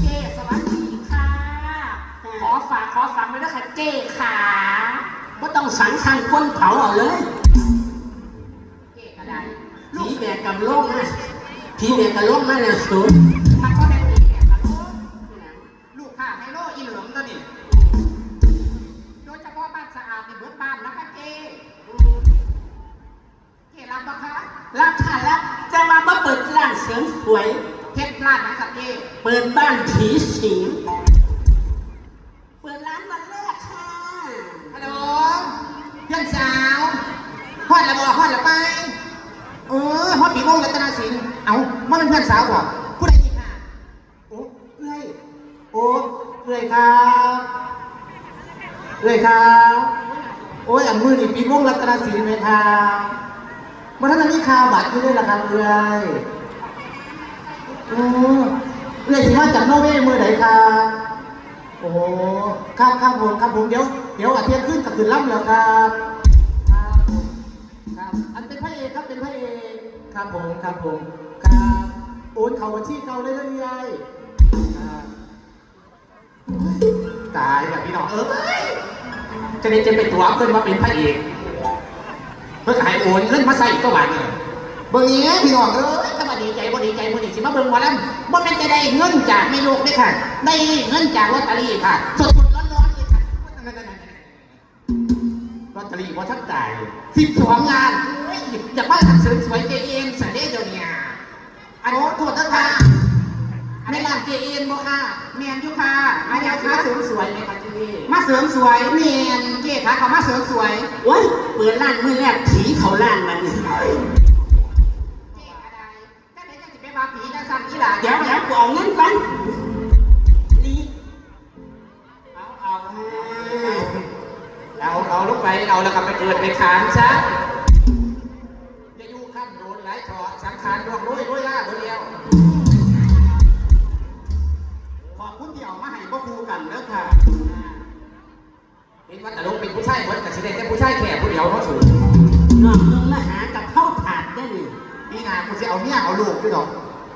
ท่านเจ้สวัสดีค่ะ ขอฝากขอฝากไว้ด้วยค่ะเจ้ขาก็ต้องสังคังก้นเผาเอาเลย เจ้ก็ได้ผีแบกกับโลกนะผีแบกกับโลกมาแล้วสูงมันก็เป็นอีกแบบละลูกลูกค่ะไฮโลอีเหลืองตัวนี้โดยเฉพาะบ้านสะอาดในเบิดบ้านนะคะเจ้เจ้รับปะคะรับค่ะรับจะมาบ่เปิดร้านเสริมสวยเพชรร้านนะคะเจ้ เปิดบ้านผีสิงเปิดร้านวันแรกค่ะฮัลโหลเพื่อนสาวฮอดละบ่ฮอดละไป เออฮอดปีวงรัตนศิลป์เอามาเป็นเพื่อนสาวบ่ผู้ใดอีค่ะ โอ้เอ้ยโอ้เอ้ยครับเอ้ยครับโอ้ยอันมือนี่ปีวงรัตนศิลป์ไหมครับมาท่านนี้ข่าวบัตรอยู่ด้วยละครับเอ้ยโอ้ เอ้ยสิมาจากนอร์เวย์มือไหนครับโอ้ครับครับผมครับผมเดี๋ยวเดี๋ยวอาเทียนขึ้นกับคืนล่ำแล้วครับครับผมครับอันเป็นพระเอกครับเป็นพระเอกครับผมครับผมครับโอนเขาบัญชีเขาเลยเลยยายครับตายแบบพี่น้องเอ้ยจะได้จะเป็นตัวเพื่อนว่าเป็นพระเอกเพื่อขายโอนเงินมาใส่อีกตัววันเนี่ยเบิ่งนี้พี่น้องเอ้ยถ้า มาดีใจบ่ดีใจบ่ดีสิมาเบิ่งหมอลำบ่แม่นจะได้เงินจากแม่ลูกด้อค่ะ ได้เงินจากลอตเตอรี่ค่ะ สดๆร้อนๆเลยค่ะลอตเตอรี่ว่าท่านจ่ายสิบสองล้านเอ้ยอยากมาทำเสริมสวยเจเอ็นสันเดย์เดี๋ยวเนี้อันนี้โทษนะค่ะในร้านเจเอ็นบ่ค่ะแมนอยู่ค่ะมาอยากมาเสริมสวยไหมคะเจมาเสริมสวยแมนเจ๊ค่ะเขามาเสริมสวยโอ้ยเปิดร้านเมื่อแรกผีเขาร้านมัน เจ๊อะไรก็ได้จะไปว่าผีจังซั่นอีห ล่ะเดี๋ยวเดี๋ยวกูเอาเงินก่อนนี่เอาเอาเอาเอาลูกไปเอาแล้วก็ไปเกิดไปขานซะจะอยู่ขั้นโดนหลายถอดสังขารดวงด้วยด้วยล่าคนเดียว ขอบคุณที่เอามาให้พวกครูกันเด้อค่ะเป็นว่าแต่ลูกเป็นผู้ชายเหมือนกับสิเด็กแต่ผู้ชายแค่ผู้เดียวเนาะสูงน้องลงมาหากับเข้าถาดได้นี่นี่นะกูจะเอาเนี่ยเอาลูกด้วยดอก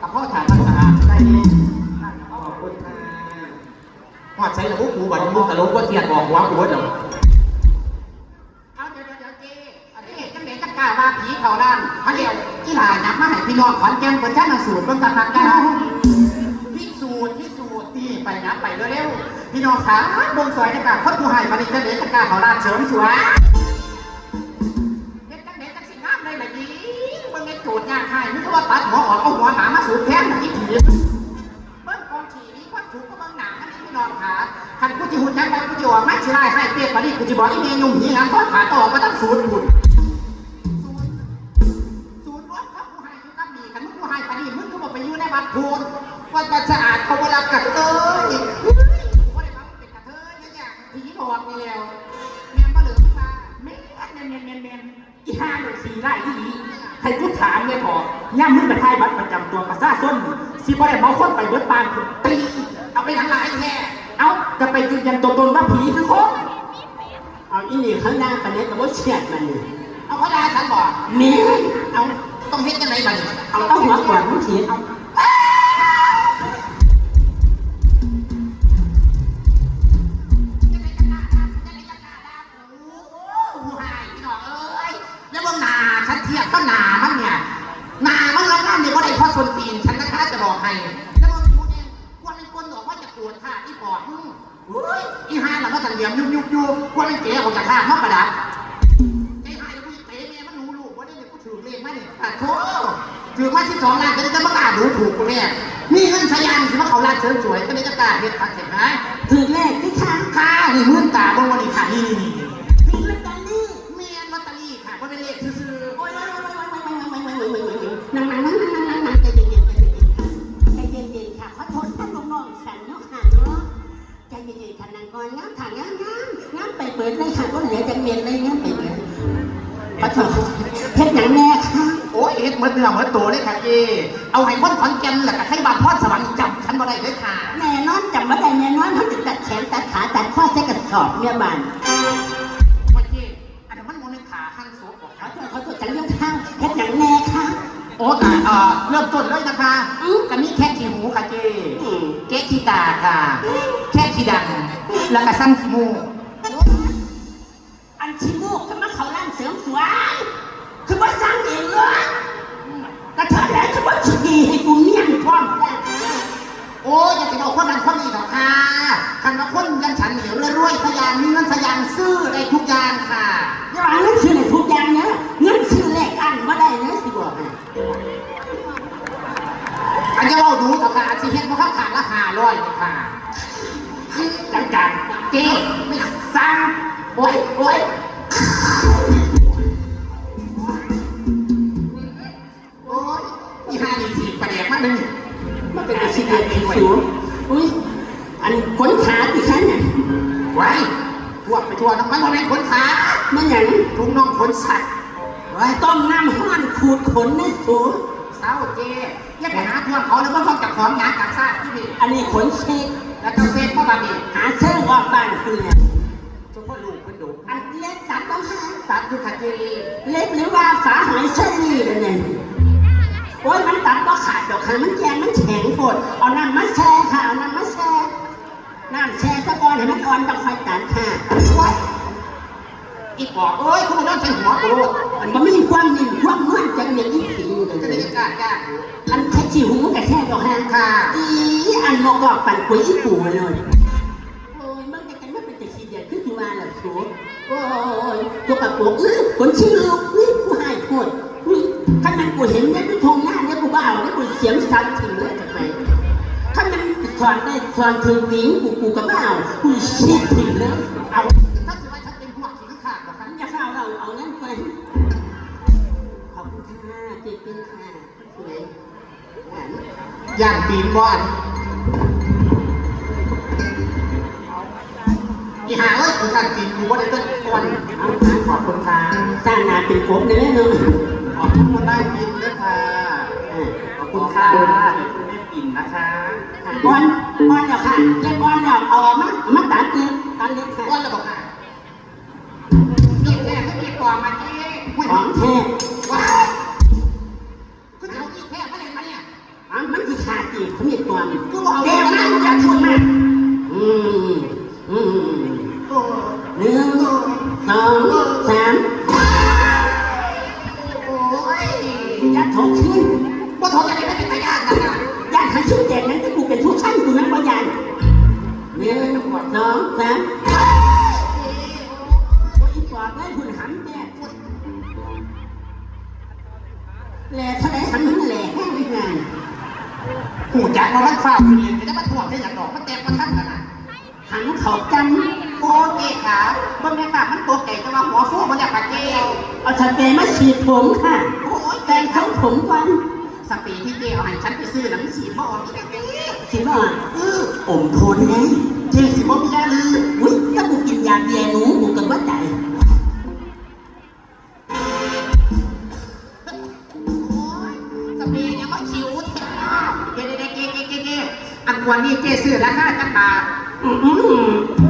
กับพ่อฐานมันสะอาได้ดีขอบคุณค่ะหอดใช้ระบุกูบัดนี้ลูกต่ลูกว่าเทียนบอกวกูเบิดหรอเอาเดี๋ยวเดี๋ยวเจ๊อันนี้จังเด็กจังกล้าว่าผีเขาด้านมาเดียวที่หลานับมาให้พี่น้องขอนแก่นเปิดชั้นสูตรเบิ่งตาคักกันพิสูจน์พิสูจน์ที่ไปนับไปเร็วๆพี่น้องขาบงซอยนะครับคนผู้ให้มาดิจังเด็กจังกล้าเขาด้านเสริมสวย โจทย์ยากให้นึกว่าตัดหัวออกเอาหัวหมามาสูบแทนน่ะอีผีเบิ่งกองฉี่นี้ความถูกก็เบิ่งหนังอันนี้พี่น้องขาคันกูจิหุ่นยังไงกูจิว่าไม่สิได้ให้เปียปานนี้กูจิบอกอีเมยยุ่งหีหางข้อขาต่อมาตั้งศูนย์บุญศูนย์ศูนย์รถครับกูให้ยูกับมีคันมึงกูให้ปานนี้มึงก็บอกไปอยู่ในวัดพูนวัดบัดสะอาดเขาบ่รับกระเทยเฮ้ยกูบ่ได้ว่าเป็นกระเทยเนี่ยอย่างผีบอกนี่แล้วแม่นบ่เหลือมาแม่นแม่นแม่นแม่นแม่นอีห้าหนึ่งสี่ไร่ที่นี้ ให้กูถามเลยพอย่ามมึงไปทายบัตรประจำตัวประชาชนสิบ่ได้เมาคนไปเบิดบานคุณตีเอาไปทั้งหลายแท้เอ้าจะไปยืนยันตัวตนว่าผีคือคนเอาอีนี่ข้างหน้าปานนี้กับว่าเฉียดมันนี่เอาเขาด่าฉันบอกแม่เอาต้องเฮ็ดยังไงบัดนี้เอาต้องหัวก่อนมึงเขียนเอา เก๋ออกจากท่ามาประดับไอ้ห่าเดี๋ยวกูเตะเมียมันรู้ลูกว่าได้เนี่ยกูถือเลขมาเนี่ยอะโธ่ถือมาที่สองล้านก็ได้จะมากล้าดูถูกกูเนี่ยนี่เงินชายานสิมาเขาร้านเสริมสวยก็ได้จะกล้าเฮ็ดทักเห็นไหมถือแรกที่ค่ะค่านี่มื่นตาบางวันนี้ค่ะนี่นี่นี่ถือลอตเตอรี่เมียนลอตเตอรี่ค่ะก็เป็นเลขซื่อโอ้ยโอ้ยโอ้ยโอ้ยโอ้ยโอ้ยโอ้ยโอ้ยโอ้ยโอ้ยโอ้ยนั่งนั่งนั่งนั่งนั่ง นเนื้อเหมือนตัวเลยค่ะเจเอาให้คนขอนแก่นแหละกับให้บานพอดสวรรค์จำฉันบ่ได้เลยค่ะ แน่นอนจำไม่ได้แน่นอนเขาจะตัดแขนตัดขาตัดข้อใช้กระสอบเนี่ยบานว่าเจอันนั้นมันโมเมนขาขั้นโซบอกขครัอบโทษขอโทษฉันเรื่องข้างเพชรหนังแน่ค่ะโอ้ตาเอาอ่อเริ่มต้นเลยนะคะกันนี้แค่ขี้หูค่ะเจ๊เจ๊ขี้ตาค่ะ แค่ขี้ดังแล้วก็สั้นขี้มูอันชิมูกก็มาเขาร้านเสริมสวยคือว่าสร้างเองเหร อกระเทยแล้วคือว่าฉีให้กูเมี่ยงพร้อมแล้วโอ้ยอย่าไปบอกคนนั้นคนนี้หรอกค่ะคันว่าคนอยังฉันเหนียวรวยๆขยันมีเงินขยันซื้อได้ทุกอย่างค่ะอย่าว่าเงินซื้อในทุกอย่างนะเงินซื้อแลกอันว่าได้นะสิบอกให้อันนี้เราดูต่อค่ะอันสิเฮ็ดเพราะขาดละหาร้อยนี่ค่ะจังจังเจ๊ไม่สั่งโอ้ย มันอย่างทุงน่องขนสัตว์ไว้ต้มน้ำห้อนขูดขนนะสูงเศร้าเจ๊อย่าไปหาทวงเขาแล้วมันต้องจับของหยากักซ่าที่นี่อันนี้ขนเช็คแล้วเจ้าเซฟเข้ามาดิหาเชิงออกบ้านคุณเนี่ยเจ้าพ่อลูกเป็นดุอันเล็กตัดต้องหาตัดอยู่ค่ะเจ๊เล็บหรือว่าฝาหายเส้นนี่เลยเนี่ยโอ้ยมันตัดก็ขาดดอกค่ะมันแยงมันแข็งโคตรเอาน้ำมาแช่ค่ะเอาน้ำมาแช่น้ำแช่ตะกอนให้มันอ่อนต้องคอยตัดค่ะไว้ อีปอบเอ้ยคุณต้องใช้หัวกูลูกมันก็ไม่มีความนิ่มความนวลจังเนี่ยอีผีอยู่เลจะได้ยกล้ากล้าอันแค่ขี้หูกับแค่ดอกหางค่ะอีอันมอกอกปั่นปุ๋ยอีปู่มาเลยโอ้ยมันจะกันไม่เป็นแต่ขี้เดียดขึ้นมาหรอกสูโอ้ยตัวกับปวกอื้อคนชื่อลูกนี่กูหายโคตรนี่ถ้ามันกูเห็นเนี่ยกูทงหน้าเนี่ยกูบ้าเนี่ยกูเสียงสั่นถึงเลยทำไมถ้ามันถอนได้ถอนถึงวิ่งกูกูกับเปล่ากูชิดถึงเลยเอา ย่างปีนบอนอีหาเอ้ยกูการปีนกูว่าได้ตั้งวันขอบคุณค่ะสร้างงานเป็นกบเลยเนาะขอบคุณคนได้ปีนด้วยค่ะขอบคุณค่ะเดี๋ยวคุณได้ปีนนะคะบอลบอลเหรอค่ะเล่นบอลเหรอเอามามาตัดเลยตัดเลยค่ะ สามโอ้ยยัดถกขึ้นว่าโทรจะได้ไม่เป็นตายากนะยัดให้ชุดเด็กนั้นที่กูเป็นผู้ชั้นกูนั้นบ่ยันหนึ่งสองสามโอ้ยปอดได้คุณหันแม่แหล่เท่าไหรหันมันแหล่แห้งอีกงานหูจักมาบ้านฟ้าคือเรียนจะมาถ่วงได้อย่างดอกมันแตกมาทั้งกันนะหันเขาจโอ้เจ๊ขาเบิ่งแม่ค่ะมันตัวใหญ่จะมาหัวฟูมันอยากปะเจ๊ำเอาสเปรย์มาฉีดผมค่ะ โอ้ยแต่งทั้งผมก่อนสปีที่เจ๊เอาให้ฉันไปซื้อหนังสีบอลนี่เจ๊สิบ่าเอออมทนนะเจ๊สิบ่มียาลืออุ้ยถ้ากูกินยาเบียร์หนูกูก็บ่ตายโอ้ยสปียังว่าคิวแท้เจ๊เจ๊เจ๊เจ๊เจ๊เจ๊อันควรนี่เจ๊ซื้อราคาจักบาท อืมอืมอืม